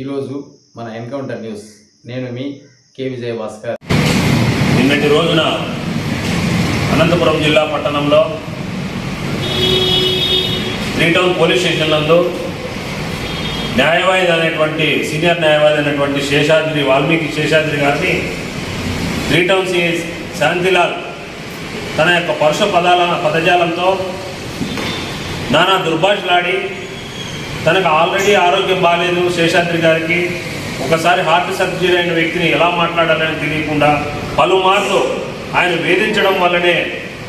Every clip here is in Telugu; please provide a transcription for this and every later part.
ఈరోజు మన ఎన్కౌంటర్ న్యూస్. నేను మీ కె. విజయ భాస్కర్ నిన్నటి రోజున అనంతపురం జిల్లా పట్టణంలో శ్రీటౌన్ పోలీస్ స్టేషన్ నందు న్యాయవాది అనేటువంటి సీనియర్ న్యాయవాది అనేటువంటి శేషాద్రి వాల్మీకి శేషాద్రి గారిని శ్రీటౌన్ సి. శాంతిలాల్ తన యొక్క పరుష పదాల పదజాలంతో నానా దుర్భాషలాడి తనకు ఆల్రెడీ ఆరోగ్యం బాగాలేదు శేషాద్రి గారికి ఒకసారి హార్ట్ సర్జరీ అయిన వ్యక్తిని ఎలా మాట్లాడాలని తెలియకుండా పలుమార్లు ఆయన వేధించడం వల్లనే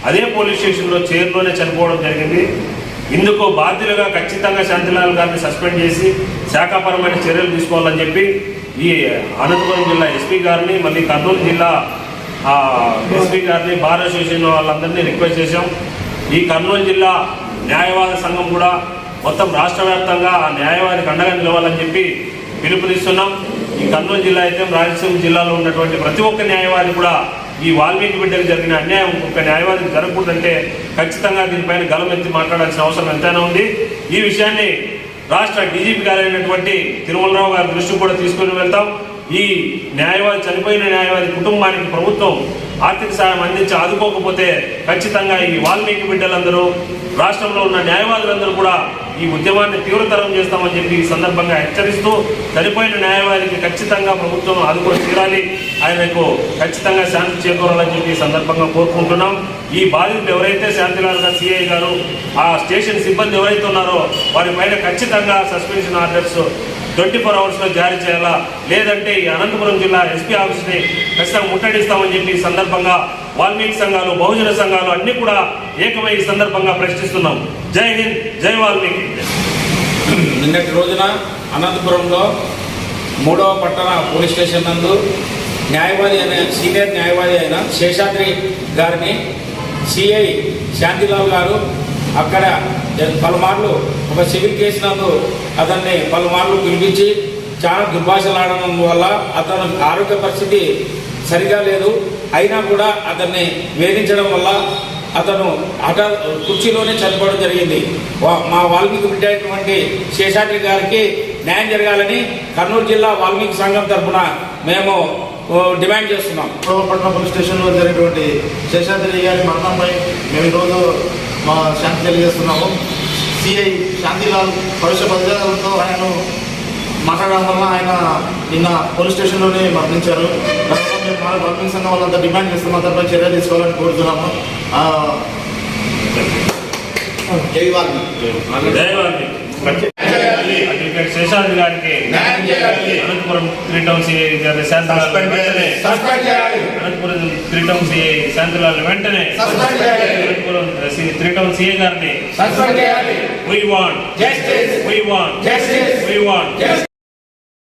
అదే పోలీస్ స్టేషన్లో చైర్లోనే చనిపోవడం జరిగింది. ఇందుకు బాధ్యులుగా ఖచ్చితంగా శాంతిలాల్ గారిని సస్పెండ్ చేసి శాఖాపరమైన చర్యలు తీసుకోవాలని చెప్పి ఈ అనంతపురం జిల్లా ఎస్పీ గారిని మళ్ళీ కర్నూలు జిల్లా ఎస్పీ గారిని బార్ అసోసియేషన్ వాళ్ళందరినీ రిక్వెస్ట్ చేశాం. ఈ కర్నూలు జిల్లా న్యాయవాద సంఘం కూడా మొత్తం రాష్ట్ర వ్యాప్తంగా ఆ న్యాయవాదికి అండగా నిలవాలని చెప్పి పిలుపునిస్తున్నాం. ఈ కర్నూలు జిల్లా అయితే రాయలసీమ జిల్లాలో ఉన్నటువంటి ప్రతి ఒక్క న్యాయవాది కూడా ఈ వాల్మీకి బిడ్డకు జరిగిన అన్యాయం ఒక న్యాయవాదికి జరగకూడదంటే ఖచ్చితంగా దీనిపైన గలమెత్తి మాట్లాడాల్సిన అవసరం ఎంతైనా ఉంది. ఈ విషయాన్ని రాష్ట్ర డీజీపీ గారైనటువంటి తిరుమలరావు గారి దృష్టికి కూడా తీసుకుని వెళ్తాం. ఈ న్యాయవాది చనిపోయిన న్యాయవాది కుటుంబానికి ప్రభుత్వం ఆర్థిక సాయం అందించి ఆదుకోకపోతే ఖచ్చితంగా ఈ వాల్మీకి బిడ్డలందరూ రాష్ట్రంలో ఉన్న న్యాయవాదులందరూ కూడా ఈ ఉద్యమాన్ని తీవ్రతరం చేస్తామని చెప్పి ఈ సందర్భంగా హెచ్చరిస్తూ చనిపోయిన న్యాయవాదికి ఖచ్చితంగా ప్రభుత్వం ఆదుకొని తీరాలి. ఆయనకు ఖచ్చితంగా శాంతి చేకూరాలని చెప్పి ఈ సందర్భంగా కోరుకుంటున్నాం. ఈ బాధితులు ఎవరైతే శాంతిలాల్ గారు సిఐ గారు ఆ స్టేషన్ సిబ్బంది ఎవరైతే ఉన్నారో వారి పైన ఖచ్చితంగా సస్పెన్షన్ ఆర్డర్స్ ట్వంటీ ఫోర్ అవర్స్లో జారీ చేయాలా? లేదంటే ఈ అనంతపురం జిల్లా ఎస్పీ ఆఫీస్ని ఖచ్చితంగా ముట్టడిస్తామని చెప్పి సందర్భంగా వాల్మీకి సంఘాలు బహుజన సంఘాలు అన్ని కూడా ఏకమై సందర్భంగా ప్రశ్నిస్తున్నాం. జై హింద్ జై వాల్మీకి. నిన్నటి రోజున అనంతపురంలో మూడవ పట్టణ పోలీస్ స్టేషన్ నందు న్యాయవాది అయిన సీనియర్ న్యాయవాది అయిన శేషాద్రి గారిని సిఐ శాంతిలాల్ గారు అక్కడ పలుమార్లు ఒక సివిల్ కేసు నందు అతన్ని పలుమార్లు పిలిపించి చాలా దుర్భాషలాడడం వల్ల అతను ఆరోగ్య పరిస్థితి సరిగా లేదు. అయినా కూడా అతన్ని వేధించడం వల్ల అతను అట కుర్చీలోనే చనిపోవడం జరిగింది. వా- మా వాల్మీకి బిడ్డ శేషాద్రి గారికి న్యాయం జరగాలని కర్నూలు జిల్లా వాల్మీకి సంఘం తరఫున మేము డిమాండ్ చేస్తున్నాం. పట్టణ పోలీస్ స్టేషన్లో జరిగినటువంటి శేషాద్రి గారి మరణంపై మేము ఈరోజు మా శాంతి తెలియజేస్తున్నాము. సిఐ శాంతిలాల్ పరుష పదజాలతో ఆయనను మాట్లాడడం వల్ల ఆయన నిన్న పోలీస్ స్టేషన్లోనే మరణించారు. దానివల్ల మేము మా వాల్మీకి సంఘం వాళ్ళంతా డిమాండ్ చేస్తున్నాం దానిపై చర్య తీసుకోవాలని కోరుతున్నాము. అడ్వకేట్ శేషాద్రి గారికి అనంతపురం త్రీ టౌన్ సిఐ గారి శాంతిలాల్ వెంటనే Anantapuram three town CI Shantilal వెంటనే అనంతపురం త్రీ టౌన్ సిఐ గారిని we want we want we want